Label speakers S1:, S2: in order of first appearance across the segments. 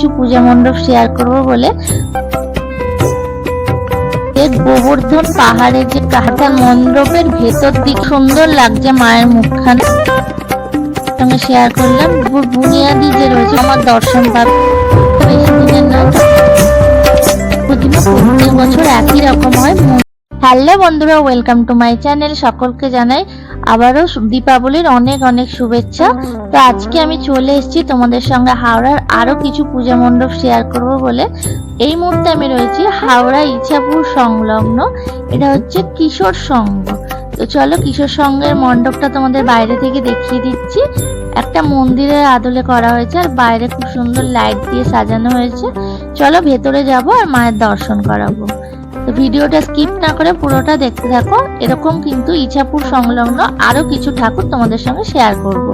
S1: কিছু পূজা মণ্ডপ শেয়ার করব বলে গোবর্ধন পাহাড়ের যে কাঁথা মণ্ডপের ভেতর দিক সুন্দর লাগছে মায়ের মুখখানা। সঙ্গে শেয়ার করলাম। বুনিয়াদি যে রয়েছে, আমার দর্শন পাবে। বছর একই রকম হয়। হ্যালো বন্ধুরা ওয়েলকাম টু মাই চ্যানেল সকলকে জানাই আবারও দীপাবলির অনেক অনেক শুভেচ্ছা। তো আজকে আমি চলে এসেছি তোমাদের সঙ্গে হাওড়ার আরও কিছু পূজা মণ্ডপ শেয়ার করব বলে। এই মুহূর্তে আমি রয়েছি হাওড়া ইছাপুর সংলগ্ন। এটা হচ্ছে কিশোর সংঘ। তো চলো কিশোর সংঘের মণ্ডপটা তোমাদের বাইরে থেকে দেখিয়ে দিচ্ছি। একটা মন্দিরের আদলে করা হয়েছে আর বাইরে খুব সুন্দর লাইট দিয়ে সাজানো হয়েছে। চলো ভেতরে যাব আর মায়ের দর্শন করাবো। ভিডিওটা স্কিপ না করে পুরোটা দেখতে থাকো। এরকম কিন্তু ইছাপুর সংলগ্ন আরও কিছু ঠাকুর তোমাদের সঙ্গে শেয়ার করব।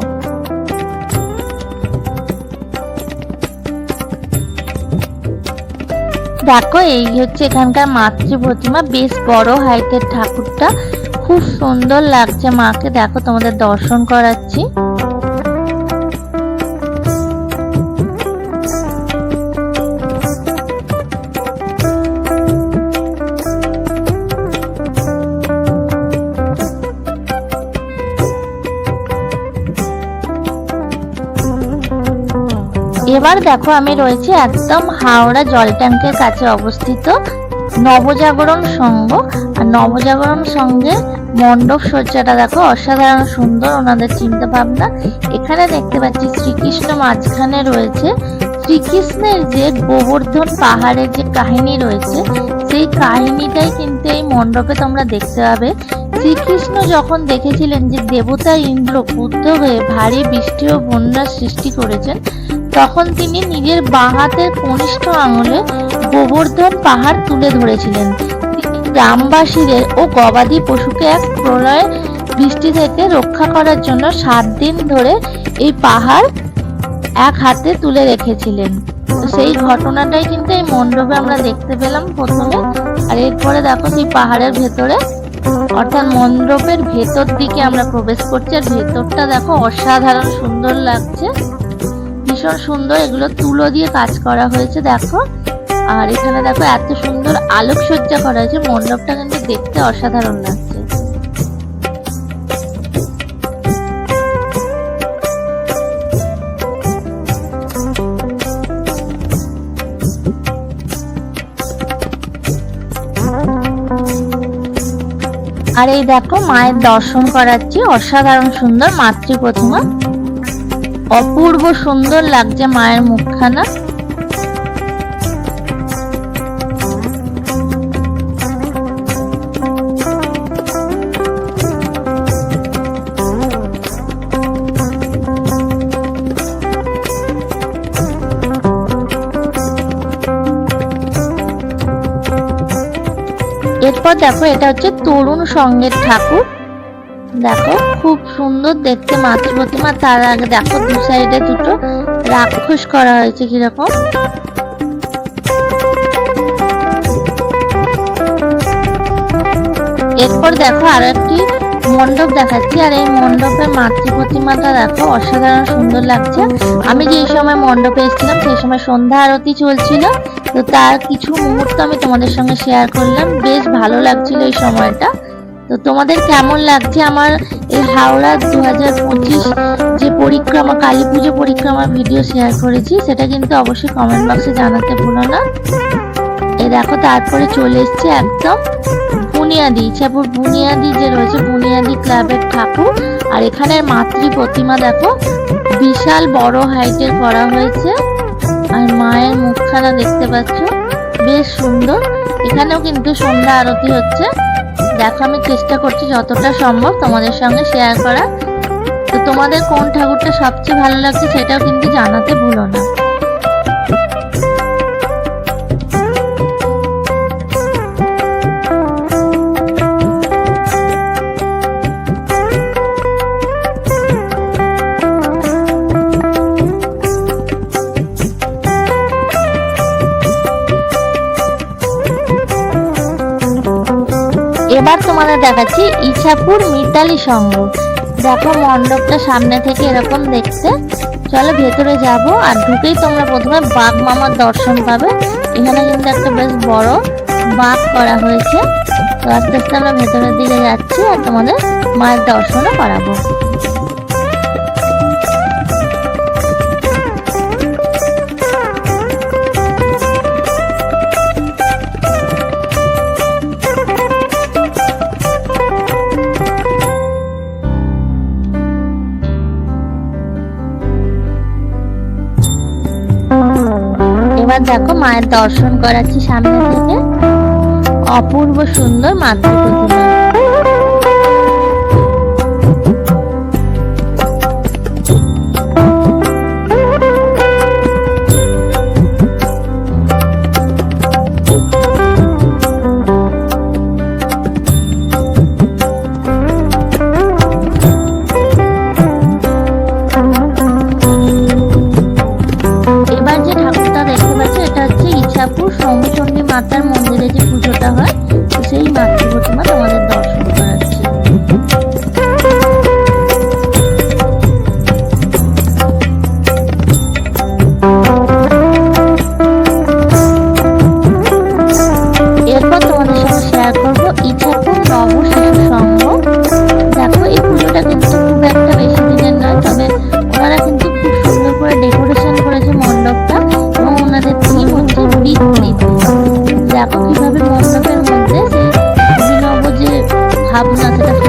S1: দেখো, এই হচ্ছে এখানকার মাতৃ প্রতিমা বেশ বড় হাইটের ঠাকুরটা। খুব সুন্দর লাগছে মাকে। দেখো, তোমাদের দর্শন করাচ্ছি। এবার দেখো আমি রয়েছি একদম হাওড়া জল ট্যাঙ্কের কাছে অবস্থিত নবজাগরণ সংঘ। আর নবজাগরণ সঙ্গে মণ্ডপ সজ্জাটা দেখো অসাধারণ সুন্দর ওনাদের চিন্তা ভাবনা এখানে দেখতে পাচ্ছি শ্রীকৃষ্ণ মাঝখানে রয়েছে। শ্রীকৃষ্ণের যে গোবর্ধন পাহাড়ের যে কাহিনী রয়েছে, সেই কাহিনীটাই কিন্তু এই মণ্ডপে তোমরা দেখতে পাবে। শ্রীকৃষ্ণ যখন দেখেছিলেন যে দেবতা ইন্দ্র ক্রুদ্ধ হয়ে ভারী বৃষ্টি ও বন্যার সৃষ্টি করেছেন তখন তিনি নিজের বাঁ হাতের কনিষ্ঠ আঙুলে গোবর্ধন পাহাড় তুলে ধরেছিলেন গ্রামবাসীদের ও গবাদি পশুকে এক প্রলয় বৃষ্টি থেকে রক্ষা করার জন্য সাত দিন ধরে এই পাহাড় এক হাতে তুলে রেখেছিলেন। সেই ঘটনাটাই কিন্তু এই মণ্ডপে আমরা দেখতে পেলাম প্রথমে। আর এরপরে দেখো সেই পাহাড়ের ভেতরে, অর্থাৎ মণ্ডপের ভেতর দিকে আমরা প্রবেশ করছি। আর ভেতরটা দেখো অসাধারণ সুন্দর লাগছে। ভীষণ সুন্দর, এগুলো তুলো দিয়ে কাজ করা হয়েছে, দেখো। আর এখানে দেখো, এত সুন্দর আলোকসজ্জা করা হয়েছে, মণ্ডপটা কিন্তু দেখতে অসাধারণ লাগছে। আর এই দেখো, মায়ের দর্শন করাচ্ছি, অসাধারণ সুন্দর মাতৃ প্রতিমা অপূর্ব সুন্দর লাগছে মায়ের মুখখানা। এরপর দেখো এটা হচ্ছে তরুণ সঙ্গের ঠাকুর। দেখো, খুব সুন্দর দেখতে মাতৃ প্রতিমা। তার আগে দেখো, দু সাইডে দুটো রাক্ষস করা হয়েছে কীরকম। এরপর দেখো আর একটি মণ্ডপ দেখাচ্ছি। আর এই মণ্ডপের মাতৃ প্রতিমাটা দেখো অসাধারণ সুন্দর লাগছে। আমি যেই সময় মণ্ডপে এসেছিলাম, সেই সময় সন্ধ্যা আরতি চলছিল। তো তার কিছু মুহূর্ত আমি তোমাদের সঙ্গে শেয়ার করলাম। বেশ ভালো লাগছিল এই সময়টা। তো তোমাদের কেমন লাগছে আমার এই হাওড়া দু হাজার পঁচিশ যে পরিক্রমা, কালী পুজো পরিক্রমার ভিডিও শেয়ার করেছি, সেটা কিন্তু অবশ্যই কমেন্ট বক্সে জানাতে ভুলো না। এই দেখো, তারপরে চলে এসছে একদম বুনিয়াদি, ইচ্ছাপুর বুনিয়াদি যে রয়েছে, বুনিয়াদি ক্লাবের ঠাকুর। আর এখানের মাতৃ প্রতিমা দেখো, বিশাল বড় হাইটের করা হয়েছে। আর মায়ের মুখখানা দেখতে পাচ্ছ, বেশ সুন্দর। এখানেও কিন্তু সন্ধ্যা আরতি হচ্ছে। দেখো, আমি চেষ্টা করছি যতটা সম্ভব তোমাদের সঙ্গে শেয়ার করা তো তোমাদের কোন ঠাকুরটা সবচেয়ে ভালো লাগছে সেটাও কিন্তু জানাতে ভুলো না। এবার তোমাদের দেখাচ্ছি ইছাপুর মিতালি সংঘ। দেখো মণ্ডপটা সামনে থেকে এরকম দেখতে। চলো ভেতরে যাব আর ঢুকেই তোমরা প্রথমে বাঘ মামার দর্শন পাবে। এখানে কিন্তু একটা বেশ বড় বাঘ করা হয়েছে। তো আস্তে আস্তে আমরা ভেতরের দিকে যাচ্ছি আর তোমাদের মায়ের দর্শনও করাবো। দেখো মায়ের দর্শন করাচ্ছি সামনে থেকে অপূর্ব সুন্দর মাতৃ প্রতিমা মাতার মন্দিরে যে পুজোটা হয় সেই মাতৃ ভাবনা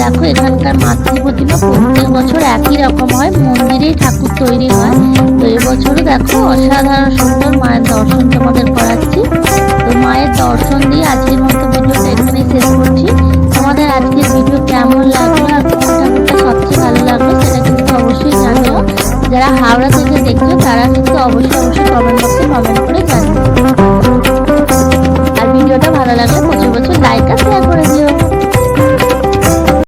S1: দেখো, এখানকার মাতৃ প্রতিমা প্রত্যেক বছর একই রকম হয়, মন্দিরেই ঠাকুর তৈরি হয়। তো এবছরও দেখো, অসাধারণ সুন্দর মায়ের দর্শন তোমাদের করাচ্ছি। তো মায়ের দর্শন দিয়ে আজকের মতো ভিডিওটা এখানেই শেষ করছি। তোমাদের আজকের ভিডিও কেমন লাগল আর কোন ঠাকুরটা সবচেয়ে ভালো লাগল সেটা কিন্তু অবশ্যই জানিও। যারা হাওড়া থেকে দেখছ, তারা কিন্তু অবশ্যই